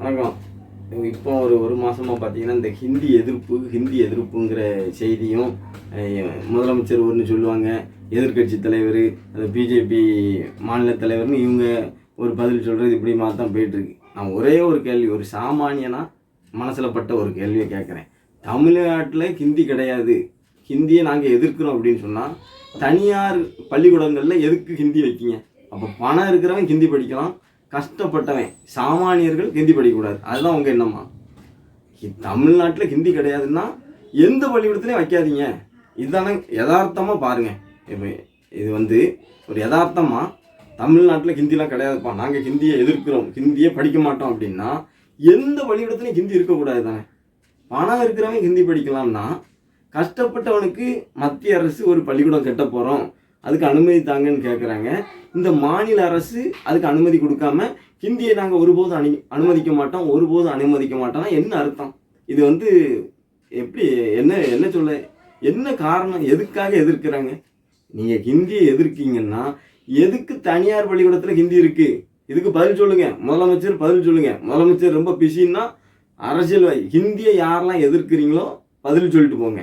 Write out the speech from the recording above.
வணக்கம். இப்போ ஒரு ஒரு மாதமாக பார்த்தீங்கன்னா இந்த ஹிந்தி எதிர்ப்பு ஹிந்தி எதிர்ப்புங்கிற செய்தியும் முதலமைச்சர் ஒன்று சொல்லுவாங்க எதிர்க்கட்சி தலைவர் அந்த பிஜேபி மாநில தலைவர்னு இவங்க ஒரு பதில் சொல்கிறது இப்படி மாதிரி தான் போயிட்டுருக்கு. நான் ஒரே ஒரு கேள்வி ஒரு சாமானியனாக மனசில் பட்ட ஒரு கேள்வியை கேட்குறேன் தமிழ்நாட்டில் ஹிந்தி கிடையாது. ஹிந்தியை நாங்கள் எதிர்க்கிறோம் அப்படின்னு சொன்னால் தனியார் பள்ளிக்கூடங்களில் எதுக்கு ஹிந்தி வைக்கிங்க? அப்போ பணம் இருக்கிறவன் ஹிந்தி படிக்கலாம் கஷ்டப்பட்டவன் சாமானியர்கள் ஹிந்தி படிக்கக்கூடாது. அதுதான் உங்கள் எண்ணமா? தமிழ்நாட்டில் ஹிந்தி கிடையாதுன்னா எந்த பள்ளிக்கூடத்துலையும் வைக்காதீங்க. இதுதானே யதார்த்தமாக பாருங்கள் இப்போ இது வந்து ஒரு யதார்த்தமாக தமிழ்நாட்டில் ஹிந்திலாம் கிடையாதுப்பா. நாங்கள் ஹிந்தியை எதிர்க்கிறோம். ஹிந்தியை படிக்க மாட்டோம் அப்படின்னா எந்த பள்ளிக்கூடத்துலையும் ஹிந்தி இருக்கக்கூடாது தானே? பணம் இருக்கிறவன் ஹிந்தி படிக்கலாம்னா கஷ்டப்பட்டவனுக்கு மத்திய அரசு ஒரு பள்ளிக்கூடம் கட்ட போகிறோம் அதுக்கு அனுமதி தாங்கன்னு கேட்குறாங்க இந்த மாநில அரசு அதுக்கு அனுமதி கொடுக்காம ஹிந்தியை நாங்கள் ஒருபோதும் அனு அனுமதிக்க மாட்டோம் ஒருபோதும் அனுமதிக்க மாட்டோம்னா என்ன அர்த்தம்? இது வந்து எப்படி என்ன என்ன சொல்ல என்ன காரணம் எதுக்காக எதிர்க்கிறாங்க? நீங்கள் ஹிந்தியை எதிர்க்கீங்கன்னா எதுக்கு தனியார் பள்ளிக்கூடத்தில் ஹிந்தி இருக்குது இதுக்கு பதில் சொல்லுங்கள் முதலமைச்சர் பதில் சொல்லுங்கள் முதலமைச்சர் ரொம்ப பிஸின்னா அரசியல் ஹிந்தியை யாரெல்லாம் எதிர்க்கிறீங்களோ பதில் சொல்லிட்டு போங்க.